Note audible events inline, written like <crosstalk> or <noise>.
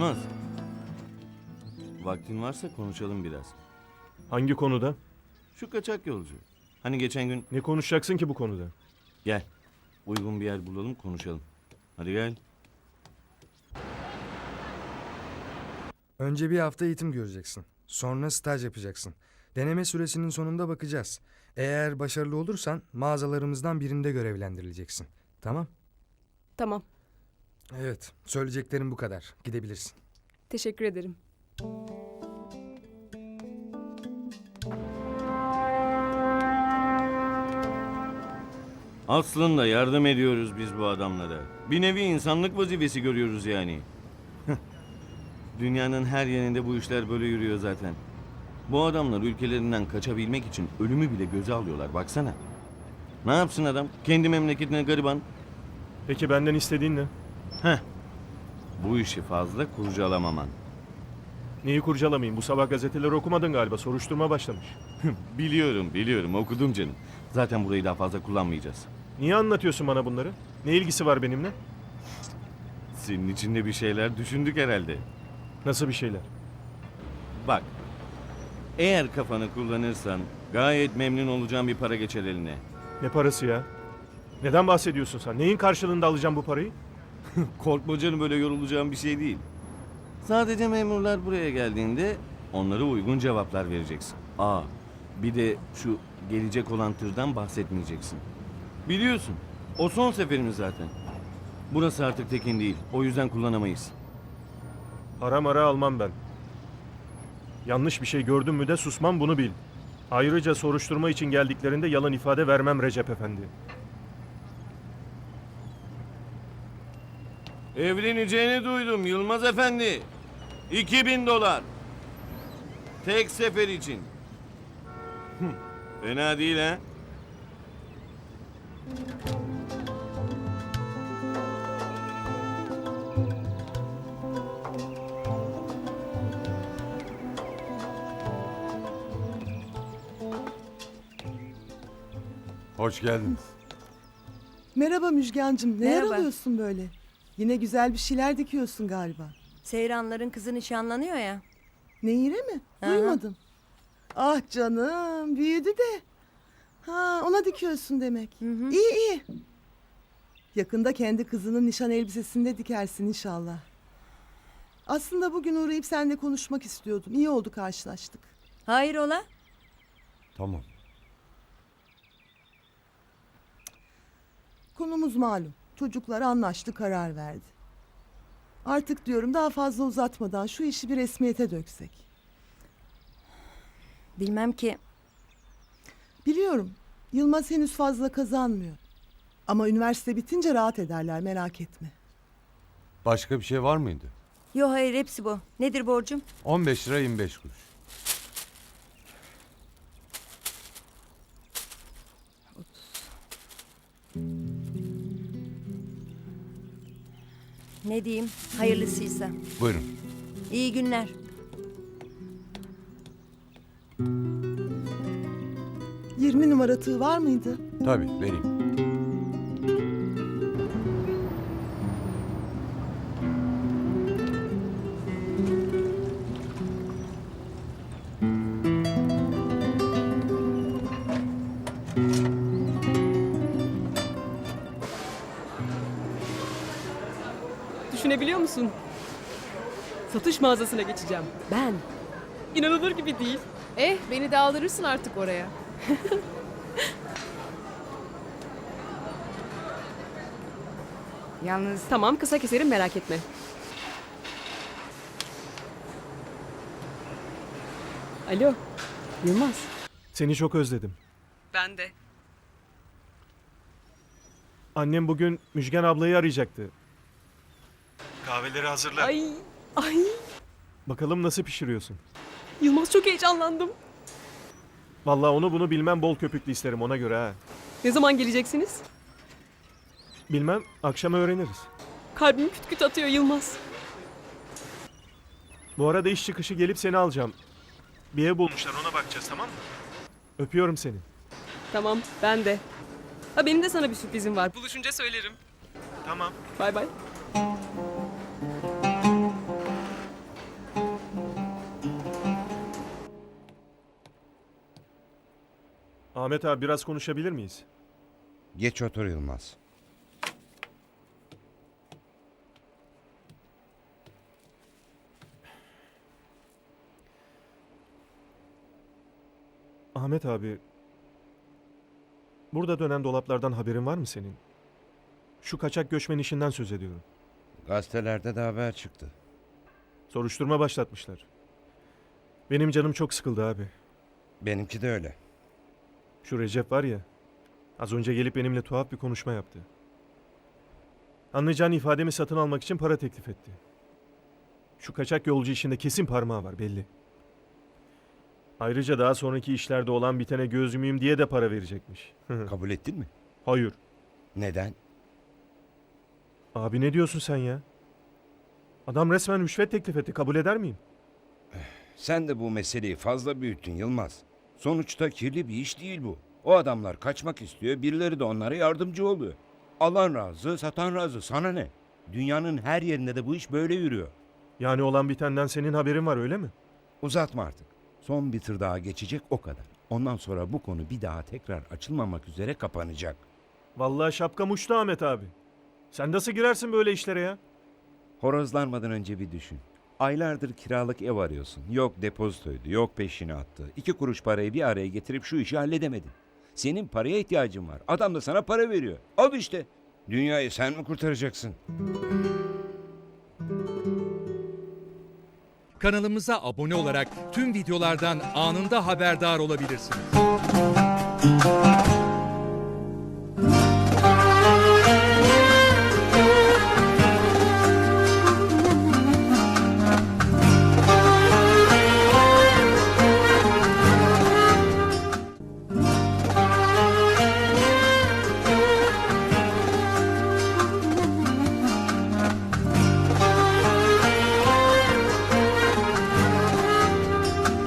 Yılmaz. Vaktin varsa konuşalım biraz. Hangi konuda? Şu kaçak yolcu. Hani geçen gün Ne konuşacaksın ki bu konuda? gel. Uygun bir yer bulalım konuşalım. Hadi gel. Önce bir hafta eğitim göreceksin. Sonra staj yapacaksın. Deneme süresinin sonunda bakacağız. Eğer başarılı olursan mağazalarımızdan birinde görevlendirileceksin. Tamam? Tamam. Evet. Söyleyeceklerim bu kadar. Gidebilirsin. Teşekkür ederim. Aslında yardım ediyoruz biz bu adamlara. Bir nevi insanlık vazifesi görüyoruz yani. Dünyanın her yerinde bu işler böyle yürüyor zaten. Bu adamlar ülkelerinden kaçabilmek için ölümü bile göze alıyorlar baksana. Ne yapsın adam? Kendi memleketine gariban. Peki benden istediğin ne? Bu işi fazla kurcalamaman. Neyi kurcalamayayım? Bu sabah gazeteleri okumadın galiba. Soruşturma başlamış. biliyorum biliyorum okudum canım. Zaten burayı daha fazla kullanmayacağız. Niye anlatıyorsun bana bunları? Ne ilgisi var benimle? Senin içinde bir şeyler düşündük herhalde. Nasıl bir şeyler? Bak. Eğer kafanı kullanırsan gayet memnun olacağım bir para geçer eline. Ne parası ya? Neden bahsediyorsun sen? Neyin karşılığında alacağım bu parayı? <laughs> Korkma canım böyle yorulacağım bir şey değil. Sadece memurlar buraya geldiğinde onlara uygun cevaplar vereceksin. Aa, bir de şu gelecek olan tırdan bahsetmeyeceksin. Biliyorsun, o son seferimiz zaten. Burası artık tekin değil, o yüzden kullanamayız. Para mara almam ben. Yanlış bir şey gördün mü de susmam bunu bil. Ayrıca soruşturma için geldiklerinde yalan ifade vermem Recep Efendi. Evleneceğini duydum Yılmaz Efendi. 2000 dolar. Tek sefer için. Hı, Fena değil ha? Hoş geldiniz. Merhaba Müjgancığım. Neler Merhaba. alıyorsun böyle? Yine güzel bir şeyler dikiyorsun galiba. Seyranların kızı nişanlanıyor ya. Nehire mi? Aha. Duymadım. Ah canım büyüdü de. Ha ona dikiyorsun demek. İyi iyi. Yakında kendi kızının nişan elbisesinde dikersin inşallah. Aslında bugün uğrayıp seninle konuşmak istiyordum. İyi oldu karşılaştık. Hayır ola. Tamam. Konumuz malum. Çocuklar anlaştı karar verdi. Artık diyorum daha fazla uzatmadan şu işi bir resmiyete döksek. Bilmem ki. Biliyorum. Yılmaz henüz fazla kazanmıyor. Ama üniversite bitince rahat ederler merak etme. Başka bir şey var mıydı? Yo hayır hepsi bu. Nedir borcum? 15 lira 25 kuruş. Ne diyeyim? Hayırlısıysa. Buyurun. İyi günler. Yirmi numara tığ var mıydı? Tabii vereyim. Düşünebiliyor musun? Satış mağazasına geçeceğim. Ben. İnanılır gibi değil. Eh beni de aldırırsın artık oraya. Yalnız... Tamam kısa keserim merak etme. Alo. Yılmaz. Seni çok özledim. Ben de. Annem bugün Müjgan ablayı arayacaktı. Kahveleri hazırla. Ay. Ay. Bakalım nasıl pişiriyorsun. Yılmaz çok heyecanlandım. Vallahi onu bunu bilmem bol köpüklü isterim ona göre ha. Ne zaman geleceksiniz? Bilmem akşam öğreniriz. Kalbim küt küt atıyor Yılmaz. Bu arada iş çıkışı gelip seni alacağım. Bir ev bulmuşlar ona bakacağız tamam mı? Öpüyorum seni. Tamam ben de. Ha benim de sana bir sürprizim var. Buluşunca söylerim. Tamam. Bay bay. Ahmet abi biraz konuşabilir miyiz? Geç otur Yılmaz. Ahmet abi. Burada dönen dolaplardan haberin var mı senin? Şu kaçak göçmen işinden söz ediyorum. Gazetelerde de haber çıktı. Soruşturma başlatmışlar. Benim canım çok sıkıldı abi. Benimki de öyle. Şu Recep var ya. Az önce gelip benimle tuhaf bir konuşma yaptı. Anlayacağın ifademi satın almak için para teklif etti. Şu kaçak yolcu işinde kesin parmağı var belli. Ayrıca daha sonraki işlerde olan bitene göz yumayım diye de para verecekmiş. Kabul ettin mi? Hayır. Neden? Abi ne diyorsun sen ya? Adam resmen rüşvet teklif etti. Kabul eder miyim? Sen de bu meseleyi fazla büyüttün Yılmaz. Sonuçta kirli bir iş değil bu. O adamlar kaçmak istiyor, birileri de onlara yardımcı oluyor. Alan razı, satan razı. Sana ne? Dünyanın her yerinde de bu iş böyle yürüyor. Yani olan bitenden senin haberin var öyle mi? Uzatma artık. Son bir tır daha geçecek o kadar. Ondan sonra bu konu bir daha tekrar açılmamak üzere kapanacak. Vallahi şapkam uçtu Ahmet abi. Sen nasıl girersin böyle işlere ya? Horozlanmadan önce bir düşün. Aylardır kiralık ev arıyorsun. Yok depozitoydu, yok peşini attı. İki kuruş parayı bir araya getirip şu işi halledemedin. Senin paraya ihtiyacın var. Adam da sana para veriyor. Al işte. Dünyayı sen mi kurtaracaksın? Kanalımıza abone olarak tüm videolardan anında haberdar olabilirsiniz.